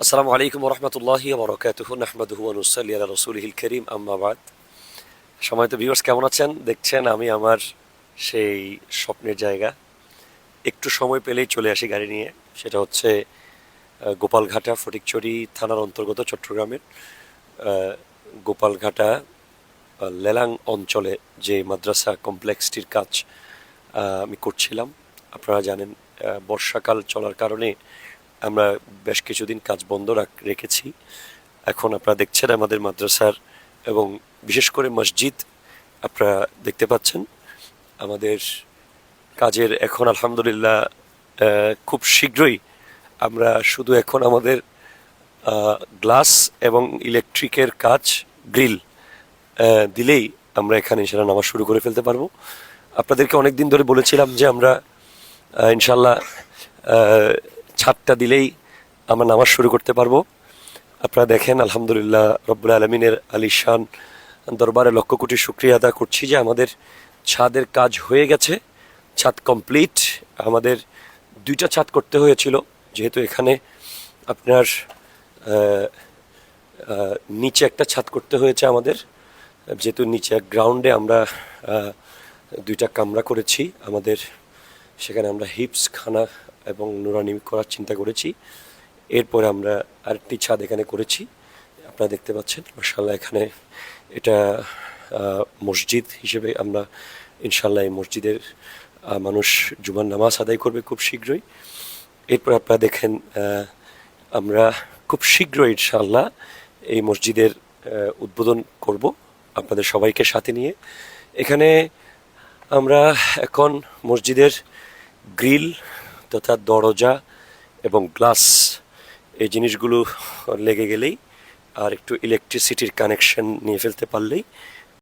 আসসালামু আলাইকুম রহমতুল্লাহি বরকাতুহ নাহমাদুহু ওয়া নুসাল্লি আলা রাসূলিহিল কারীম আম্মা বাদ সময়ত ভিউয়ার্স কেমন আছেন? দেখছেন আমি আমার সেই স্বপ্নের জায়গা। একটু সময় পেলেই চলে আসি গাড়ি নিয়ে। সেটা হচ্ছে গোপালঘাটা ফটিকচুরি থানার অন্তর্গত চট্টগ্রামের গোপালঘাটা লেলাং অঞ্চলে যে মাদ্রাসা কমপ্লেক্সটির কাজ আমি করছিলাম। আপনারা জানেন বর্ষাকাল চলার কারণে আমরা বেশ কিছুদিন কাজ বন্ধ রাখ- রেখেছি। এখন আপনারা দেখছেন আমাদের মাদ্রাসার এবং বিশেষ করে মসজিদ আপনারা দেখতে পাচ্ছেন। আমাদের কাজের এখন আলহামদুলিল্লাহ খুব শীঘ্রই আমরা শুধু এখন আমাদের গ্লাস এবং ইলেকট্রিকের কাজ, গ্রিল দিলেই আমরা এখানে ইনশাল্লাহ নামাজ শুরু করে ফেলতে পারব। আপনাদেরকে অনেক দিন ধরে বলেছিলাম যে আমরা ইনশাল্লাহ ছাদটা দিলেই আমরা নামাজ শুরু করতে পারব। আপনারা দেখেন, আলহামদুলিল্লাহ, রব্বুল আলমিনের আলিশান দরবারে লক্ষ কোটি শুক্রিয়া আদা করছি যে আমাদের ছাদের কাজ হয়ে গেছে, ছাদ কমপ্লিট। আমাদের দুইটা ছাদ করতে হয়েছিল, যেহেতু এখানে আপনার নিচে একটা ছাদ করতে হয়েছে আমাদের। যেহেতু নিচে গ্রাউন্ডে আমরা দুইটা কামরা করেছি, আমাদের সেখানে আমরা হিপস, খানা এবং নুরানি করার চিন্তা করেছি। এরপরে আমরা আরেকটি ছাদ এখানে করেছি। আপনারা দেখতে পাচ্ছেন মার্শাল্লাহ এখানে এটা মসজিদ হিসেবে আমরা ইনশাল্লাহ এই মসজিদের মানুষ জুমার নামাজ আদায় করবে খুব শীঘ্রই। এরপর আপনারা দেখেন আমরা খুব শীঘ্রই ইনশাল্লাহ এই মসজিদের উদ্বোধন করব আপনাদের সবাইকে সাথে নিয়ে। এখানে আমরা এখন মসজিদের গ্রিল তথা দরজা এবং গ্লাস এই জিনিসগুলো লেগে গেলেই আর একটু ইলেকট্রিসিটির কানেকশন নিয়ে ফেলতে পারলেই